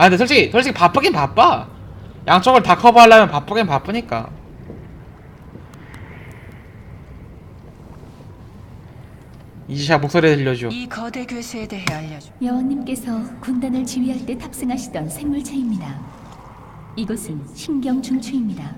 아 근데 솔직히 솔직히 바쁘긴 바빠 양쪽을 다 커버하려면 바쁘긴 바쁘니까 이지샤 목소리 들려줘 이 거대 괴수에 대해 알려줘. 여왕님께서 군단을 지휘할 때 탑승하시던 생물체입니다. 이곳은 신경 중추입니다.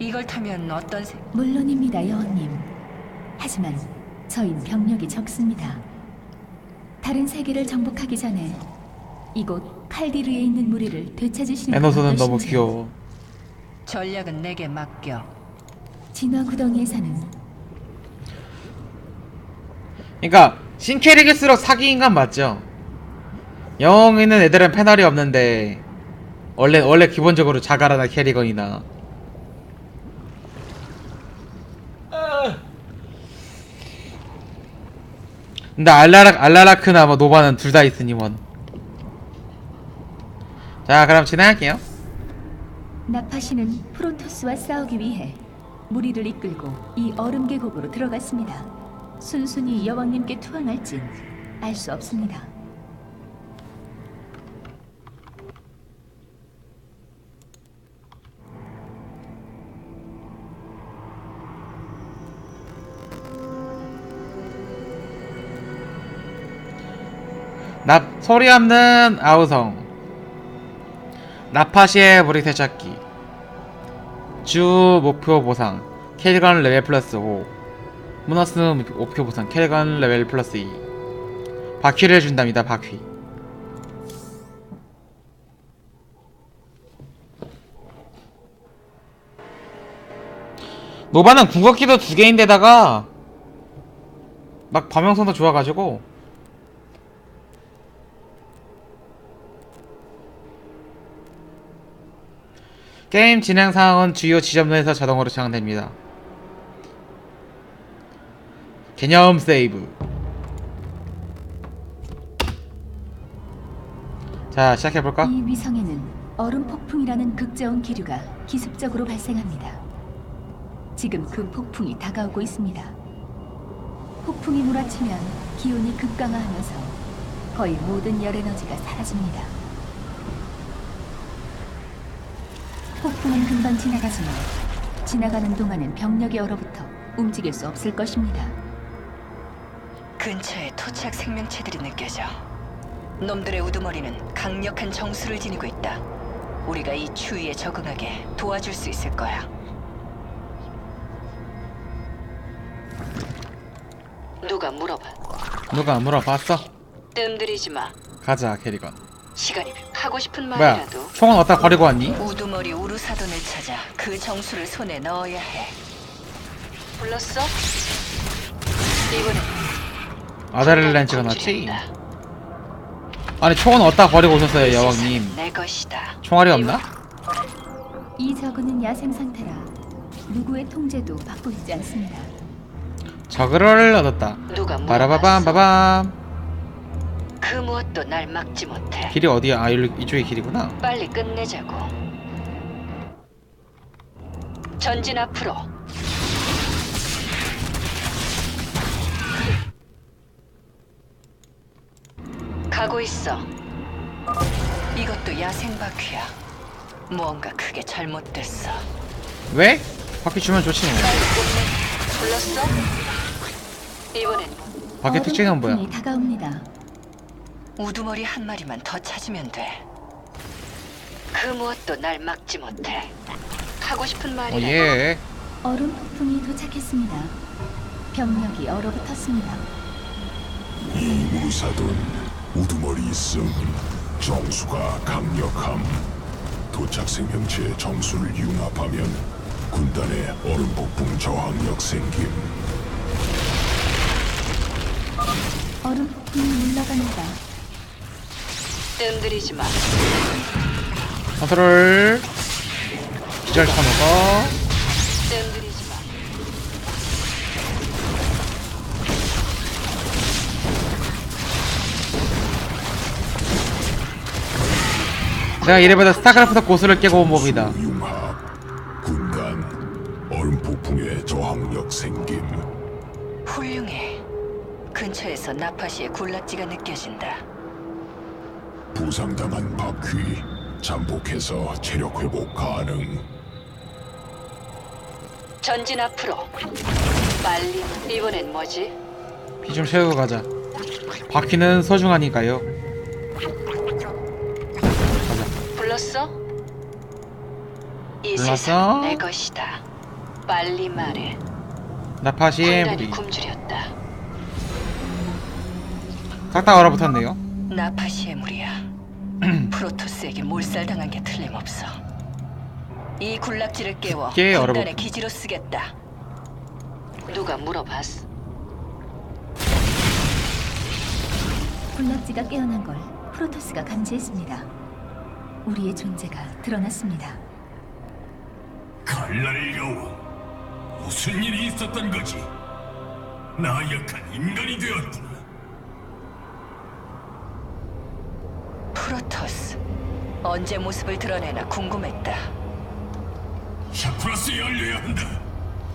이걸 타면 어떤 생? 물론입니다, 여왕님. 하지만 저흰 병력이 적습니다. 다른 세계를 정복하기 전에 이곳 칼디르에 있는 무리를 되찾으시는 건 에너소는 너무. 귀여워 전략은 내게 맡겨. 진화 구덩이에 사는 그러니까 신캐릭일수록 사기 인간 맞죠? 영웅 있는 애들은 패널이 없는데 원래 원래 기본적으로 자가라나 캐리건이나 근데 알라라 알라라크나 뭐 노바는 둘 다 있으니 원. 자 그럼 진행할게요. 나파시는 프론토스와 싸우기 위해 무리를 이끌고 이 얼음 계곡으로 들어갔습니다. 순순히 여왕님께 투항할진 알 수 없습니다. 납 소리 없는 아우성 나파시의 무리 되찾기. 주 목표 보상 캐리건 레벨 플러스 5 보너스 목표 보상 캐리건 레벨 플러스 2 바퀴를 준답니다 바퀴. 노바는 궁극기도 두 개인데다가 막 범용성도 좋아가지고 게임 진행 상황은 주요 지점에서 자동으로 저장됩니다. 개념 세이브. 자, 시작해 볼까? 이 위성에는 얼음 폭풍이라는 극저온 기류가 기습적으로 발생합니다. 지금 그 폭풍이 다가오고 있습니다. 폭풍이 몰아치면 기온이 급강하하면서 거의 모든 열 에너지가 사라집니다. 폭풍은 금방 지나가지만 지나가는 동안은 병력이 얼어붙어 움직일 수 없을 것입니다. 근처에 토착 생명체들이 느껴져. 놈들의 우두머리는 강력한 정수를 지니고 있다. 우리가 이 추위에 적응하게 도와줄 수 있을 거야. 누가 물어봐. 누가 물어봤어? 뜸들이지 마. 가자, 캐리건. 시간이 하고 싶은 뭐야? 말이라도 총은 어디다 버리고 왔니? 우두머리 우르사돈을 찾아 그 정수를 손에 넣어야 해. 불렀어? 이번엔 아데렐렌치가 났지? 아니, 총은 어디다 버리고 오셨어요, 여왕님? 내 것이다. 총알이 없나? 이 저그는 야생 상태라 누구의 통제도 받고 있지 않습니다. 저그를 얻었다. 누가 바라바밤? 바밤. 그 무엇도 날 막지 못해. 길이 어디야? 아, 일로, 이쪽이 길이구나. 빨리 끝내자고. 전진 앞으로. 가고 있어. 이것도 야생 바퀴야. 무언가 크게 잘못됐어. 왜? 바퀴 주면 좋지 뭐. 빨리 끝내. 불렀어? 이번엔 바퀴 특징은 뭐야? 폭풍이 다가옵니다. 우두머리 한 마리만 더 찾으면 돼. 그 무엇도 날 막지 못해. 하고 싶은 어, 말이라도 예. 얼음 폭풍이 도착했습니다. 병력이 얼어붙었습니다. 이 우사돈 우두머리 있음 정수가 강력함 도착 생명체의 정수를 융합하면 군단의 얼음 폭풍 저항력 생김 얼음 폭풍이 물러갑니다. 뜸들이지 마. 컨트롤. 기절 쳐먹어. 뜸들이지 마. 내가 이래봐도 스타크래프트 고수를 깨고 온 얼음 저항력 생김 훌륭해. 근처에서 나파시의 군락지가 느껴진다. 부상당한 바퀴 잠복해서 체력 회복 가능. 전진 앞으로. 빨리. 이번엔 뭐지? 피 좀 채우고 가자. 바퀴는 소중하니까요. 가자. 불렀어? 이 불렀어? 세상 내 것이다. 빨리 말해. 나파시의 군단이. 굶주렸다. 싹다 얼어붙었네요. 나파시의 무리야. 프로토스에게 몰살당한 게 틀림없어. 이 굴락지를 깨워 쉽게 군단의 얼어붙- 기지로 쓰겠다. 누가 물어봤어? 군락지가 깨어난 걸 프로토스가 감지했습니다. 우리의 존재가 드러났습니다. 칼날 여왕, 무슨 일이 있었던 거지? 나약한 인간이 되었구나. 프로토스. 언제 모습을 드러내나 궁금했다. 샤프라스에 알려야 한다.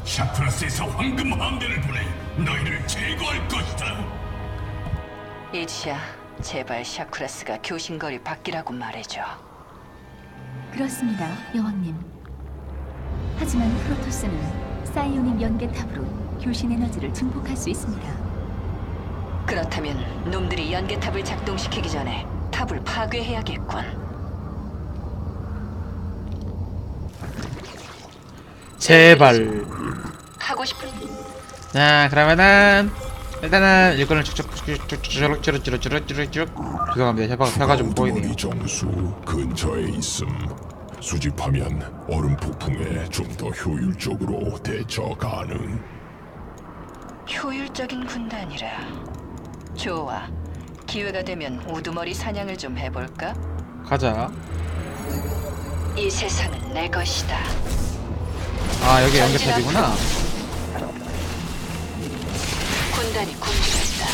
샤프라스에서 황금 함대를 보내 너희를 제거할 것이다. 이치야, 제발 샤크라스가 교신거리 바뀌라고 말해줘. 그렇습니다, 여왕님. 하지만 프로토스는 사이오닉 연계탑으로 교신 에너지를 증폭할 수 있습니다. 그렇다면 놈들이 연계탑을 작동시키기 전에 탑을 파괴해야겠군. 제발. 하고 싶은 자, 그러면은 일단은 일꾼을 쭉쭉쭉쭉쭉쭉쭉쭉쭉쭉 죄송합니다. 혀가 혀가 좀 보이네요. 우두머리 정수 근처에 있음. 수집하면 얼음 폭풍에 좀 더 효율적으로 대처 가능. 효율적인 군단이라. 좋아. 기회가 되면 우두머리 사냥을 좀 해볼까? 가자. 이 세상은 내 것이다. 아 여기 연결탑이구나. 군단이 굶주렸다.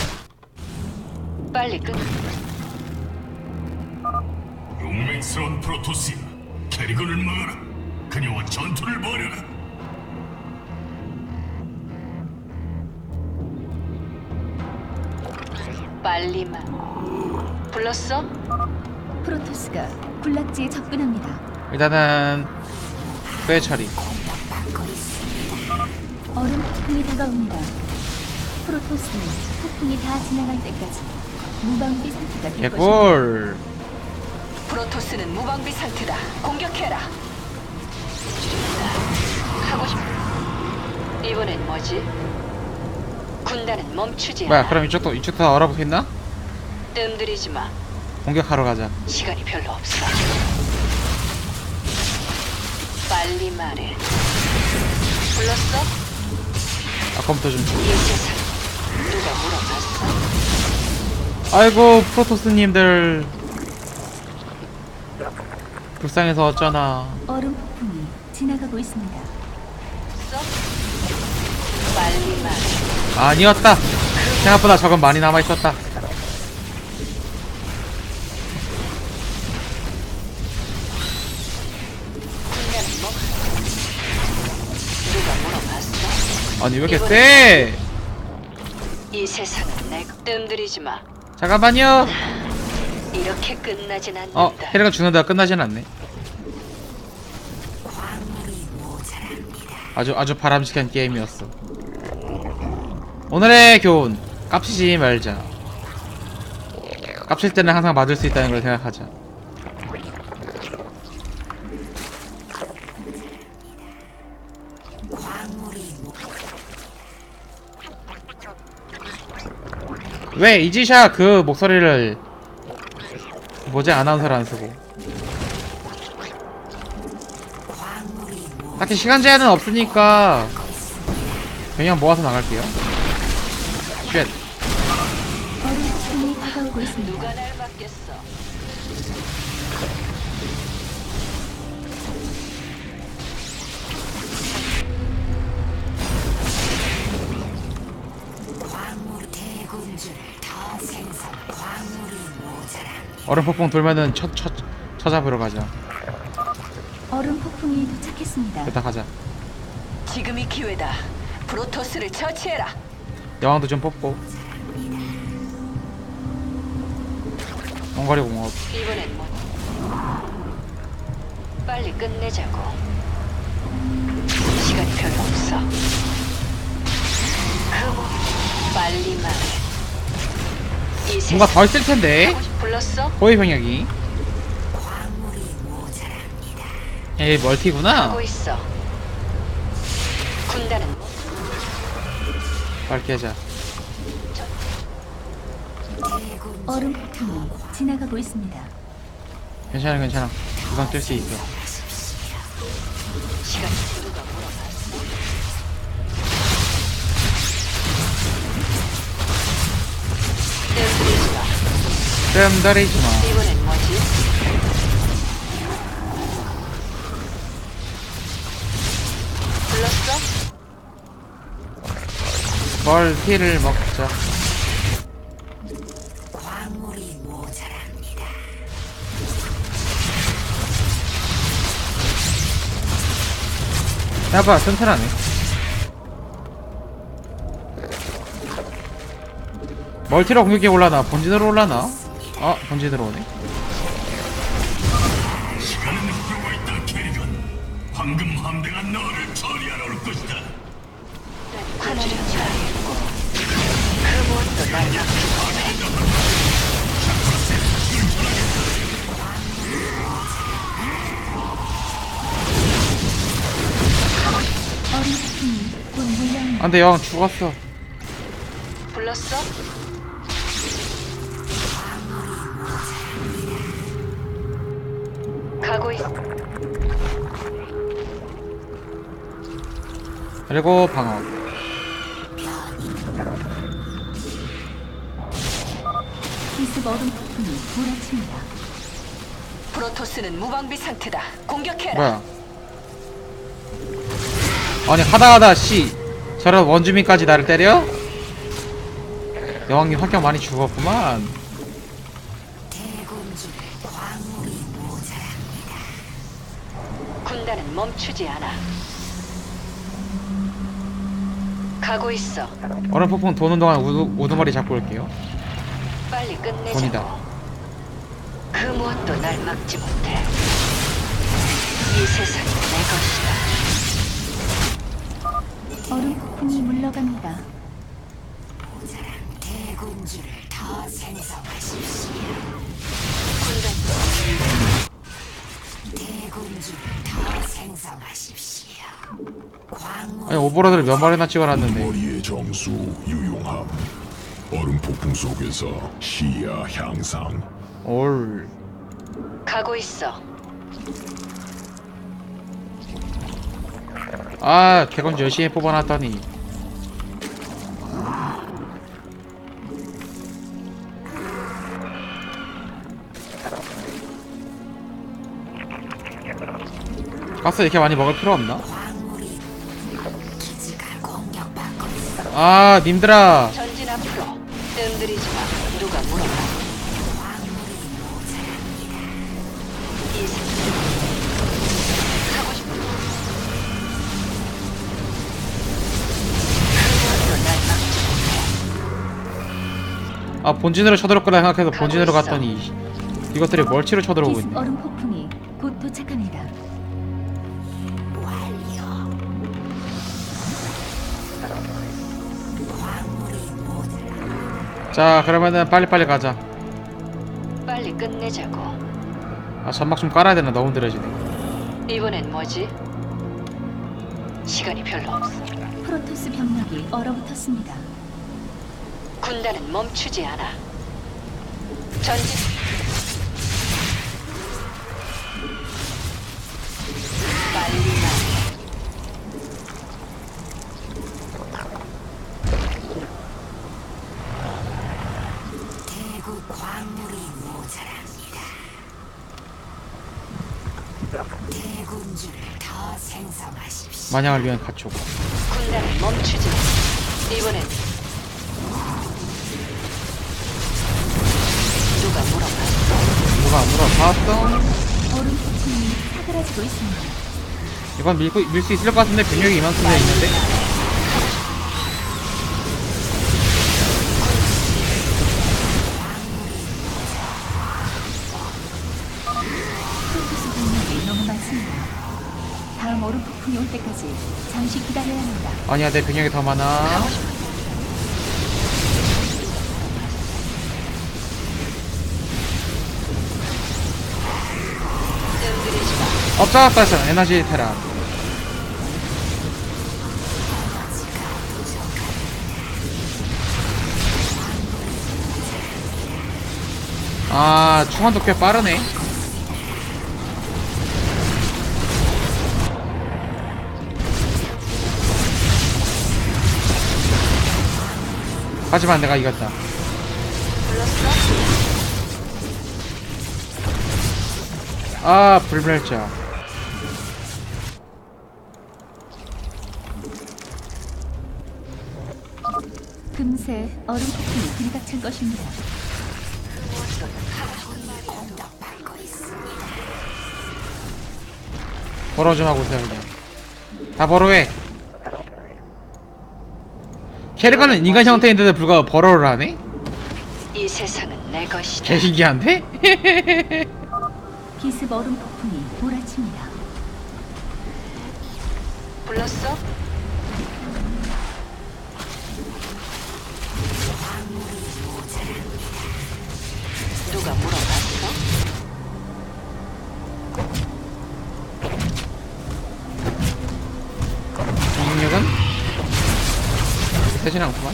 빨리 끝. 용맹스러운 프로토스야, 캐리건을 막아라. 그녀와 전투를 벌여라. 빨리만. 불렀어? 프로토스가 군락지에 접근합니다. 일단은 뼈 처리. 얼음 폭풍이 다가옵니다. 프로토스는 폭풍이 다 지나갈 때까지 무방비 상태가 될 것입니다. 개꿀. 프로토스는 무방비 상태다. 공격해라. 하고 싶. 이번엔 뭐지? 군단은 멈추지 뭐야 않아. 그럼 이쪽도 이쪽도 다 얼어붙었나? 뜸들이지 마. 공격하러 가자. 시간이 별로 없어. 빨리 말해. 불렀어? 아까부터 좀. 이 세상 누가 물어봤어? 아이고 프로토스님들 불쌍해서 어쩌나. 얼음 폭풍이 지나가고 있습니다. 써? 빨리 말해. 아니었다. 생각보다 적은 많이 남아 있었다. 군단은 뭐? 누가 물어봤어? 아니 왜 이렇게 세? 이 세상은 내 뜸들이지 마. 잠깐만요. 이렇게 끝나진 않는다. 어 캐리가 죽는다 끝나진 않네. 아주 아주 바람직한 게임이었어. 오늘의 교훈 깝치지 말자. 깝칠 때는 항상 맞을 수 있다는 걸 생각하자. 왜 이지샤 그 목소리를 뭐지 아나운서를 안 쓰고 딱히 시간 제한은 없으니까 그냥 모아서 나갈게요 얼음 폭풍 돌면은 쳐, 쳐, 쳐잡으러 가자 얼음 폭풍이 도착했습니다. 일단 가자 지금이 기회다. 프로토스를 처치해라. 여왕도 좀 뽑고 원거리 공업 이번엔 뭐? 빨리 끝내자고. 시간이 별로 없어. 그뭐 빨리 말해. 이 뭔가 더 있을 텐데 불렀어? 호위 병력이 에이 멀티구나 하고 있어. 군단은 뭐? 밝게 하자 얼음 폭풍이 지나가고 있습니다. 괜찮아 괜찮아 금방 뛸수 있어 시간이 누가 물어봤어? 뜸들이지 마. 뜸들이지 마 이번엔 뭐지? 불렀어? 멀티를 먹자 야봐 튼튼하네. 멀티로 공격이 올라나? 본진으로 올라나? 어 본진으로 오네 안돼 여왕 죽었어. 불렀어? 가고 있어 그리고 방어. 기습 얼음 폭풍이 몰아칩니다. 프로토스는 무방비 상태다. 공격해라. 뭐야? 아니 하다하다 씨 저런 원주민까지 나를 때려? 여왕님 합격 많이 죽었구만. 군단은 멈추지 않아. 가고 있어. 얼음 폭풍 도는 동안 우두, 우두머리 잡고 올게요. 빨리 끝내자 본이다. 그 무엇도 날 막지 못해. 이 세상이 내 것이다 얼음 폭풍이 물러갑니다. 아니 오버로드를 몇 마리나 찍어놨는데. 머리의 정수 유용함. 얼음 폭풍 속에서 시야 향상. 올. 가고 있어 아, 개건지 열심히 뽑아놨더니. 가스 이렇게 많이 먹을 필요 없나? 아, 님들아. 전진 앞으로 뜸들이지 아 본진으로 쳐들어올 거라 생각해서 본진으로 갔더니 이것들이 멀치로 쳐들어오고 기습 있네 얼음 폭풍이 곧 도착합니다. 자 그러면은 빨리빨리 가자. 빨리 끝내자고. 아 점막 좀 깔아야 되나? 너무 느려지네. 이번엔 뭐지? 시간이 별로 없어. 프로토스 병력이 얼어붙었습니다. 군단은 멈추지 않아. 전진. 빨리 마냥을 위한 가축. 군단은 멈추지 않아. 이번엔 뭐가 물어봤어? 얼음 폭풍이 사그라지고 있습니다. 이건 밀고 밀 수 있을 것 같은데 근육이 이만큼 돼 있는데. 아니야 내 근력이 더 많아. 마. 업자가 뺐어 에너지 테라. 아 충원도 꽤 빠르네. 하지만 내가 이겼다. 아 불멸자 금세 얼음 폭풍이 들이닥칠 것입니다. 벌어 좀 하고 오세요 그냥 다 벌어해 캐릭터는 인간 형태인데도 불구하고 벌어를 하네? 이 세상은 내 것이다. 개 신기한데? 기습 얼음 폭풍이 몰아칩니다. 불렀어? 되진 않구만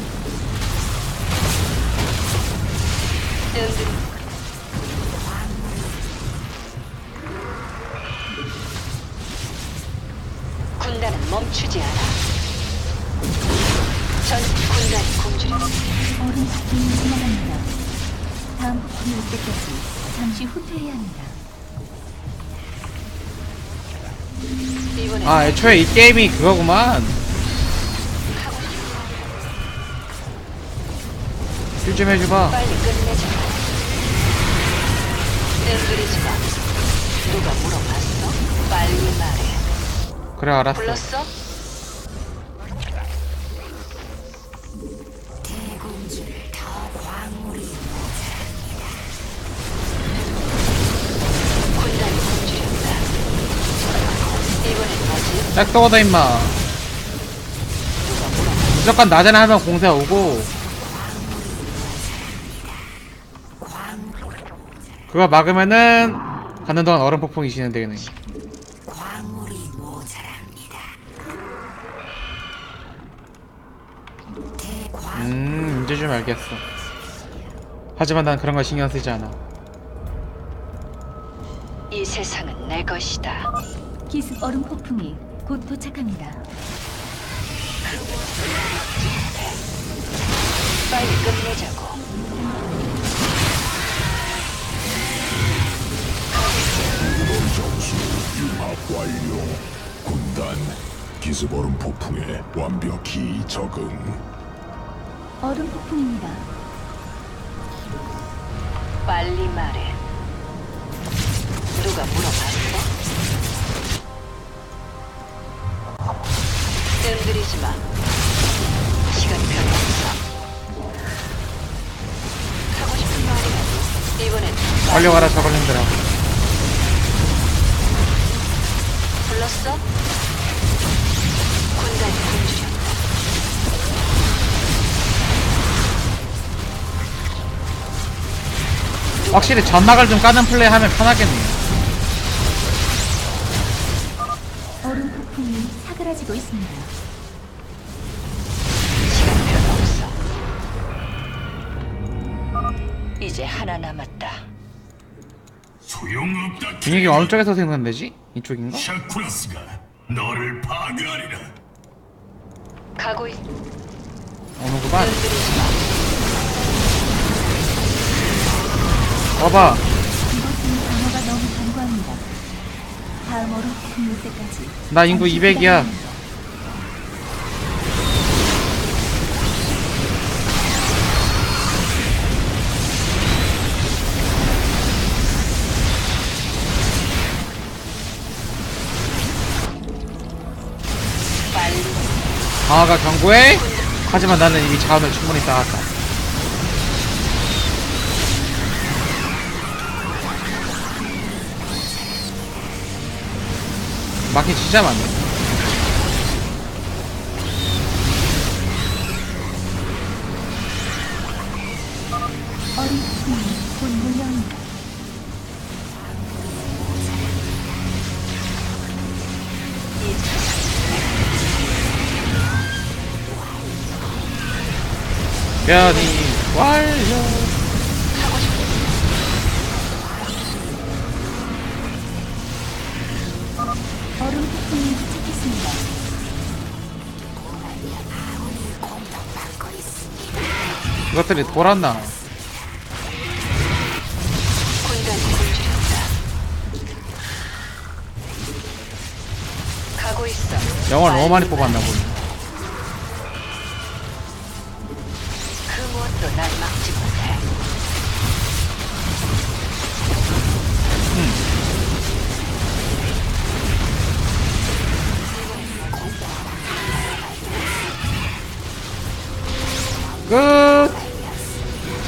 군단은 멈추지 않아. 전 군단이 굶주려. 폭풍이 지나갑니다. 다음 폭풍이 올 때까지 잠시 후퇴해야 합니다. 아 애초에 이 게임이 그거구만 힐 좀 해줘봐 빨리 끝내자. 뜸들이지 마. 누가 물어봤어? 빨리 말해. 그래 알았어 불렀어? 군단이 굶주렸다. 이번엔 뭐지? 딱 떠오다 임마 무조건 낮에는 하면 공세 오고 그거 막으면은 가는 동안 얼음 폭풍이 진행되네 음 이제 좀 알겠어 하지만 난 그런 거 신경 쓰지 않아 이 세상은 내 것이다. 기습 얼음 폭풍이 곧 도착합니다. 빨리 끝내자고. 융합 완료. 군단 기습 얼음 폭풍에 완벽히 적응. 얼음 폭풍입니다. 빨리 말해. 누가 물어봤어? 뜸들이지 마. 시간이 별로 없어. 하고 싶은 말이라도 이번엔 빨리 와라 저걸림들아 불렀어? 군단이 굶주렸다. 확실히 전막을 좀 까는 플레이 하면 편하겠네요 얼음 폭풍이 사그라지고 있습니다. 시간 별로 없어. 이제 하나 남았다. 소용없다. 분위기 어느 쪽에서 생산되지? 이쪽인가? 샤쿠라스가 너를 파괴하리라. 가고 있. 어느구만. 와봐 이곳은 방어가 방어가 경고해? 하지만 나는 이미 자원을 충분히 쌓았다. 마켓 진짜 많네. 변이 완료. 얼음 폭풍이 도착했습니다. 이것들이 돌았나? 군단이 굶주렸다. 가고 있어. 영화 너무 많이 뽑았나 보네.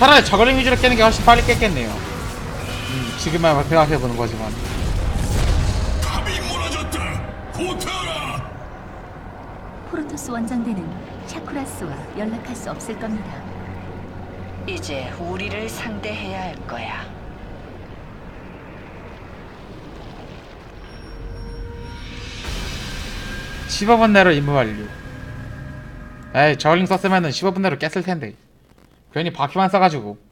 차라리 저걸링 위주로 깨는 게 훨씬 빨리 깼겠네요. 음, 지금만 생각해보는 거지만. 탑이 무너졌다. 후퇴하라. 프로토스 원정대는 샤쿠라스와 연락할 수 없을 겁니다. 이제 우리를 상대해야 할 거야. 십 15분 내로 임무 완료. 에이, 저글링 썼으면은 15분 내로 깼을 텐데. 괜히 바퀴만 써가지고.